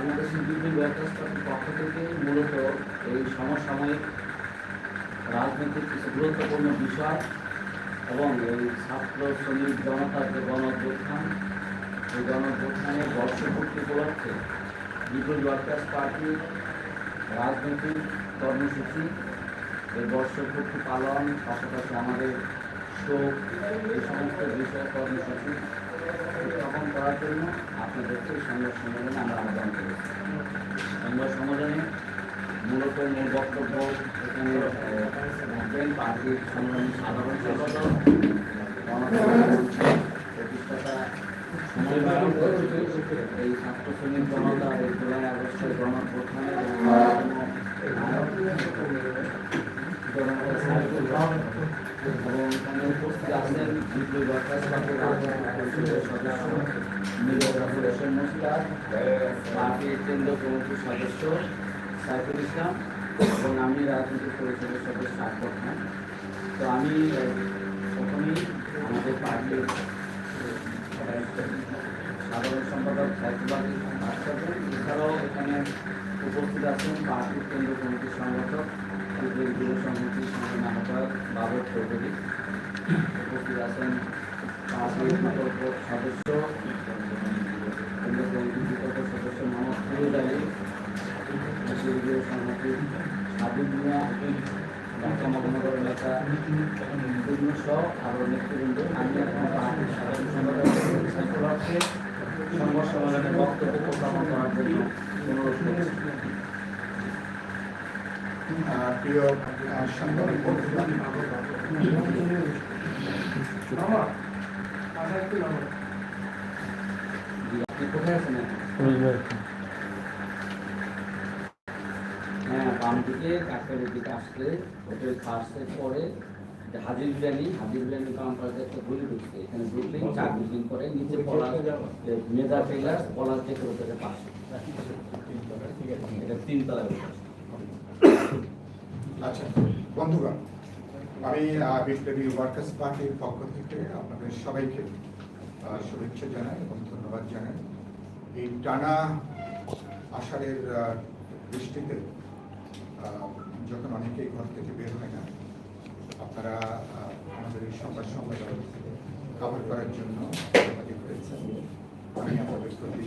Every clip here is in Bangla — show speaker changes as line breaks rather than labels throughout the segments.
বাংলাদেশ বিদ্যুৎ ওয়ার্কার্স পার্টির পক্ষ থেকে মূলত এই সমসাময়িক রাজনৈতিক কিছু গুরুত্বপূর্ণ বিষয় এবং এই ছাত্র শ্রমিক জনতার যে গণ এই গণ অভ্যুত্থানের বর্ষপূর্তি উপলক্ষে বিদ্যুৎ ওয়ার্কার্স পার্টির রাজনৈতিক কর্মসূচি, এই বর্ষপূর্তি পালন, পাশাপাশি আমাদের শোক, এই সমস্ত বিষয় কর্মসূচি উত্থাপন করার জন্য আপনাদেরকে সংবাদ সম্মেলনে আমরা আহ্বান করেছি সংবাদ সম্মেলনে মূলত মূল বক্তব্য এখানে রাখবেন পার্টির সংগ্রামী সাধারণ সম্পাদক প্রতিষ্ঠাতা এই ছাত্র শ্রমিক জনতার এই জুলাই আগস্টের গণপ্রথানের এবং এখানে উপস্থিত আছেন বিপ্লবী রাজনৈতিক পরিষদের সদস্য মুস্তাক পার্টির কেন্দ্রীয় কমিটির সদস্য সাইফুল ইসলাম এবং আমি রাজনৈতিক পরিষদের সদস্য আকবর খান তো আমি প্রথমেই আমাদের পার্টির সাধারণ সম্পাদক সাইফুল্লাহ পাঠ এছাড়াও এখানে উপস্থিত আছেন পার্টির কেন্দ্রীয় কমিটির সংগঠক যুব সমিতির আহ্বায়ক বাবর চৌধুরী উপস্থিত আছেন। সদস্য সদস্য মোহাম্মদ ফিরোজ আলী সংহতির সাবিন মিয়া ঢাকা মহানগর এলাকা সহ আরও নেতৃবৃন্দ আমি এখন
প্রিয় সাংবাদিক
হাজির হাজির বিরিয়ানি কাউন্টারে একটা গুলি ঢুকছে এখানে ঢুকলেই চার বিল্ডিং করে নিচে পলাশ মেধা টেলার্স পলাশ থেকে হোটেলের এটা তিনতলায় হোটেল।
আচ্ছা বন্ধুগণ আমি বিপ্লবী ওয়ার্কার্স পার্টির পক্ষ থেকে আপনাদের সবাইকে শুভেচ্ছা জানাই এবং ধন্যবাদ জানাই। এই টানা আষাঢ়ের আহ, বৃষ্টিতে যখন অনেকেই ঘর থেকে বের হয় না আপনারা আমাদের এই সংবাদ সম্মেলন কভার করার জন্য আমি আপনাদের প্রতি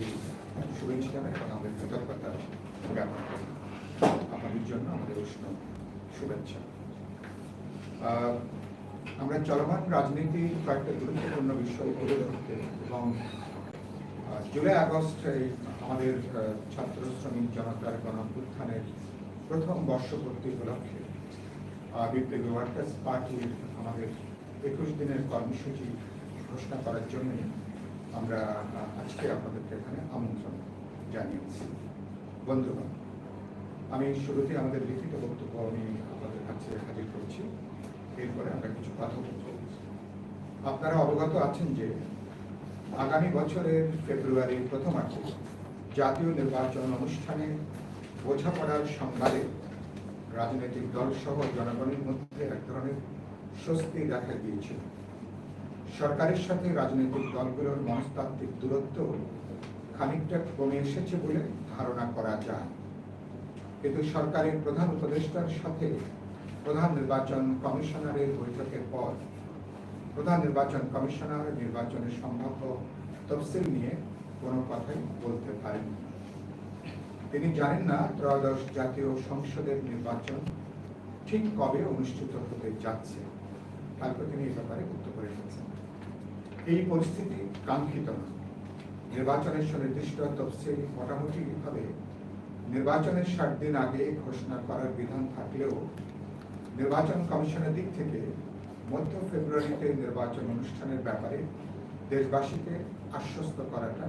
শুভেচ্ছা জানাই এবং আমাদের কৃতজ্ঞতা জ্ঞাপন করি। আপনাদের জন্য আমাদের উষ্ণ শুভেচ্ছা। আমরা চলমান রাজনীতি কয়েকটা গুরুত্বপূর্ণ বিষয় তুলে ধরতে এবং জুলাই আগস্ট আমাদের ছাত্র শ্রমিক জনতার গণঅভ্যুত্থানের প্রথম বর্ষপূর্তি উপলক্ষে বিপ্লবী ওয়ার্কার্স পার্টির আমাদের একুশ দিনের কর্মসূচি ঘোষণা করার জন্য আমরা আজকে আপনাদেরকে এখানে আমন্ত্রণ জানিয়েছি। বন্ধুগণ, আমি শুরুতে আমাদের লিখিত বক্তব্য আমি আপনাদের কাছে হাজির করছি। এরপরে আমরা কিছু কথা বলব আপনারা অবগত আছেন যে আগামী বছরের ফেব্রুয়ারির প্রথমার্ধে জাতীয় নির্বাচন অনুষ্ঠানে বোঝাপড়ার সংবাদে রাজনৈতিক দল সহ জনগণের মধ্যে এক ধরনের স্বস্তি দেখা দিয়েছিল সরকারের সাথে রাজনৈতিক দলগুলোর মনস্তাত্ত্বিক দূরত্ব খানিকটা কমে এসেছে বলে ধারণা করা যায়। কিন্তু সরকারের প্রধান উপদেষ্টার সাথে প্রধান নির্বাচন কমিশনারের বৈঠকের পর প্রধান নির্বাচন কমিশনার নির্বাচনের সম্ভাব্য তফসিল নিয়ে কোনো কথাই বলতে পারেন তিনি জানেন না ত্রয়োদশ জাতীয় সংসদের নির্বাচন ঠিক কবে অনুষ্ঠিত হতে যাচ্ছে। তারপর তিনি এই ব্যাপারে উত্তর করে এসেছেন এই পরিস্থিতি কাঙ্ক্ষিত না। নির্বাচনের সুনির্দিষ্ট তফসিল মোটামুটিভাবে নির্বাচনের ষাট দিন আগে ঘোষণা করার বিধান থাকলেও নির্বাচন কমিশনের দিক থেকে মধ্য ফেব্রুয়ারিতে নির্বাচন অনুষ্ঠানের ব্যাপারে দেশবাসীকে আশ্বস্ত করাটা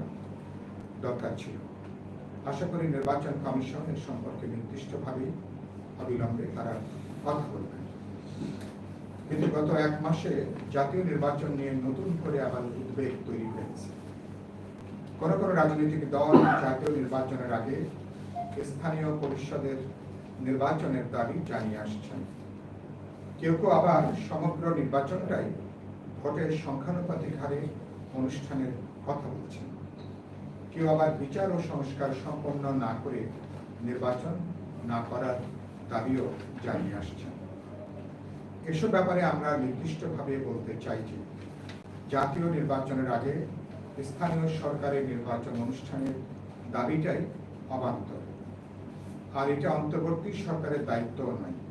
দরকার ছিল। আশা করি নির্বাচন কমিশন এ সম্পর্কে নির্দিষ্টভাবে অবিলম্বে তারা কথা বলবেন কিন্তু গত এক মাসে জাতীয় নির্বাচন নিয়ে নতুন করে আবার উদ্বেগ তৈরি হয়েছে। কোন কোন রাজনৈতিক দল জাতীয় নির্বাচনের আগে স্থানীয় পরিষদের নির্বাচনের দাবি জানিয়ে আসছেন। কেউ কেউ আবার সমগ্র নির্বাচনটাই ভোটের সংখ্যানুপাতিক হারে অনুষ্ঠানের কথা বলছেন। কেউ আবার বিচার ও সংস্কার সম্পন্ন না করে নির্বাচন না করার দাবিও জানিয়ে আসছেন। এসব ব্যাপারে আমরা নির্দিষ্টভাবে বলতে চাই যে, জাতীয় নির্বাচনের আগে স্থানীয় সরকারের নির্বাচন অনুষ্ঠানের দাবিটাই অবান্তর। আর এটা অন্তর্বর্তী সরকারের দায়িত্ব নয়।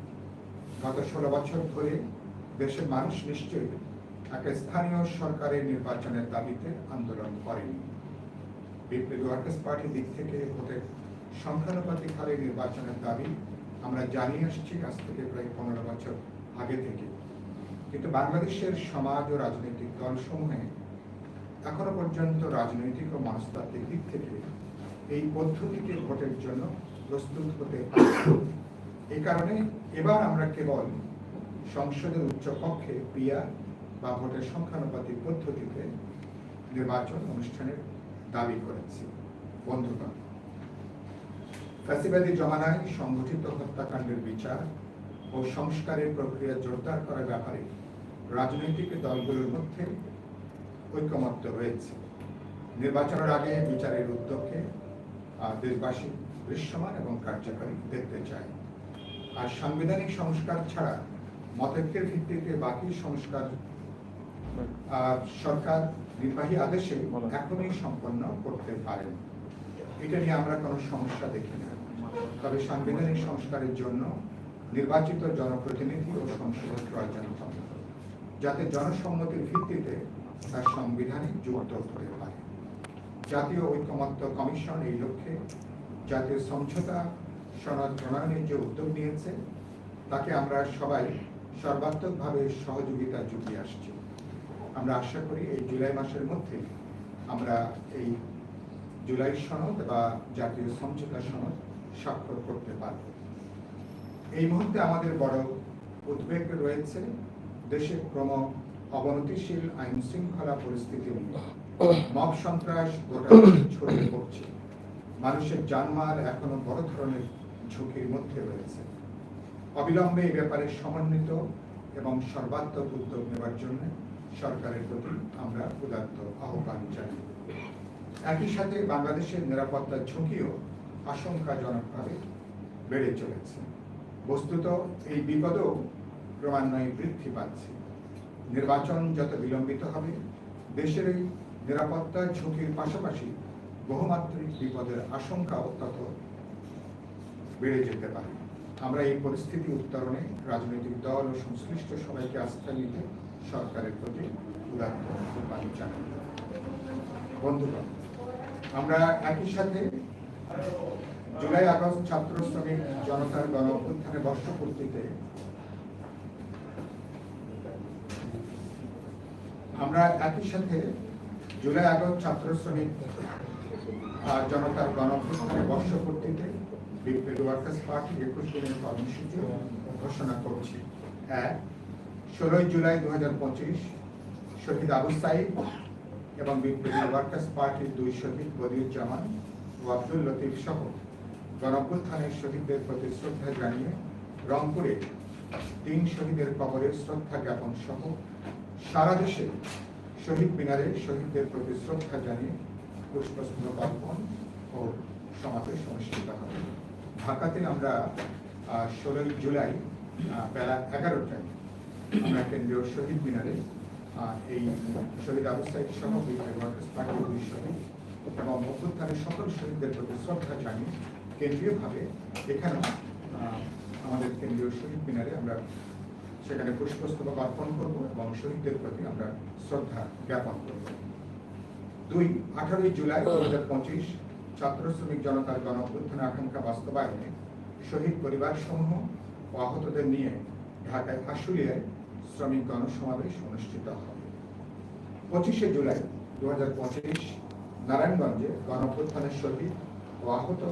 গত ষোলো বছর ধরে দেশের মানুষ নিশ্চয়ই একটা স্থানীয় সরকারের নির্বাচনের দাবিতে আন্দোলন করেনি বিপ্লবী ওয়ার্কার্স পার্টির দিক থেকে ভোটের সংখ্যানুপাতিক হারে নির্বাচনের দাবি আমরা জানিয়ে আসছি আজ থেকে প্রায় পনেরো বছর আগে থেকে কিন্তু বাংলাদেশের সমাজ ও রাজনৈতিক দলসমূহে এখনও পর্যন্ত রাজনৈতিক ও মনস্তাত্ত্বিক দিক থেকে এই পদ্ধতিতে ভোটের জন্য প্রস্তুত হতে পারছে না। এই কারণে এবার আমরা কেবল সংসদের উচ্চকক্ষে পিয়া বা ভোটের সংখ্যানুপাতিক পদ্ধতিতে নির্বাচন অনুষ্ঠানের দাবি করেছি। বন্ধুগণ, ফ্যাসিবাদী জমানায় সংগঠিত হত্যাকাণ্ডের বিচার ও সংস্কারের প্রক্রিয়া জোরদার করার ব্যাপারে রাজনৈতিক দলগুলোর মধ্যে ঐকমত্য রয়েছে। নির্বাচনের আগে বিচারের উদ্যোগকে দেশবাসী দৃশ্যমান এবং কার্যকরী দেখতে চায়। আর সাংবিধানিক সংস্কার ছাড়া মতৈক্যের ভিত্তিতে বাকি সংস্কার সরকার নির্বাহী আদেশে এখনই সম্পন্ন করতে পারেন। এটা নিয়ে আমরা কোনো সমস্যা দেখি না। তবে সাংবিধানিক সংস্কারের জন্য নির্বাচিত জনপ্রতিনিধি ও সংসদের প্রয়োজন হবে যাতে জনসম্মতির ভিত্তিতে তার সংবিধানে যুক্ত হতে পারে। জাতীয় ঐকমত্য কমিশন এই লক্ষ্যে জাতীয় সমঝোতা সনদ প্রণয়নের যে উদ্যোগ নিয়েছে, তাকে আমরা সবাই সর্বাত্মকভাবে সহযোগিতা জুগিয়ে আসছি। আমরা আশা করি এই জুলাই মাসের মধ্যে আমরা এই জুলাই সনদ বা জাতীয় সমঝোতা সনদ স্বাক্ষর করতে পারব। এই মুহূর্তে আমাদের বড় উদ্বেগ রয়েছে, দেশে ক্রম অবনতিশীল আইন শৃঙ্খলা পরিস্থিতি মব সন্ত্রাস গোটা ছড়িয়ে পড়ছে। মানুষের জানমাল এখনও বড় ধরনের ঝুঁকির মধ্যে রয়েছে। অবিলম্বে এই ব্যাপারে সমন্বিত এবং সর্বাত্মক উদ্যোগ নেওয়ার জন্য সরকারের প্রতি আমরা উদাত্ত আহ্বান জানাই। একই সাথে বাংলাদেশের নিরাপত্তার ঝুঁকিও আশঙ্কাজনকভাবে বেড়ে চলেছে। বস্তুত এই বিপদও ক্রমান্বয়ে বৃদ্ধি পাচ্ছে। নির্বাচন যত বিলম্বিত হবে, দেশের এই নিরাপত্তার ঝুঁকির পাশাপাশি বহুমাত্রিক বিপদের আশঙ্কাও তত বেড়ে যেতে পারে। আমরা এই পরিস্থিতি উত্তরণে রাজনৈতিক দল ও সংশ্লিষ্ট সবাইকে আস্থা নিতে সরকারের প্রতি আহ্বান জানাই। আমরা একই সাথে জুলাই আগস্ট ছাত্র শ্রমিক জনতার গণ অভ্যুত্থানে বর্ষপূর্তিতে আমরা একই সাথে জুলাই আগস্ট ছাত্র শ্রমিক জনতার গণ অভ্যুত্থানে বর্ষপূর্তিতে বিপ্লবী ওয়ার্কার্স পার্টি একুশ দিনের কর্মসূচি ঘোষণা করছি। এক, ষোলোই জুলাই দু হাজার পঁচিশ, শহীদ আবু সাইদ এবং বিপ্লবী ওয়ার্কার্স পার্টির দুই শহীদ বদিউজ্জামান ও আব্দুল লতিফ সহ গণঅভ্যুত্থানের শহীদদের প্রতি শ্রদ্ধা জানিয়ে রংপুরে তিন শহীদের কবরে শ্রদ্ধা জ্ঞাপন সহ সারা দেশে শহীদ মিনারে শহীদদের প্রতি শ্রদ্ধা জানিয়ে পুষ্পস্তবক অর্পণ ও সমাবেশ অনুষ্ঠিত হবে। ঢাকাতে আমরা ষোলোই জুলাই বেলা এগারোটায় আমরা কেন্দ্রীয় শহীদ মিনারে এই শহীদ আবু সাইদ সহ শহীদ এবং অভ্যুত্থানের সকল শহীদদের প্রতি শ্রদ্ধা জানিয়ে কেন্দ্রীয়ভাবে এখানে আমাদের কেন্দ্রীয় শহীদ মিনারে আমরা সেখানে পুষ্পস্তবক অর্পণ করব এবং শহীদদের প্রতি আমরা শ্রদ্ধা জ্ঞাপন করব। দুই, আঠারোই জুলাই দু হাজার পঁচিশ ছাত্র শ্রমিক জনতার গণ অভ্যুত্থান আকাঙ্ক্ষা বাস্তবায়নে শহীদ পরিবার সমূহ ও আহতদের নিয়ে ঢাকায় আশুলিয়ায় শ্রমিক গণসমাবেশ অনুষ্ঠিত হবে পঁচিশে জুলাই দু হাজার পঁচিশ নারায়ণগঞ্জে গণ অভ্যুত্থানের শহীদ ও আহত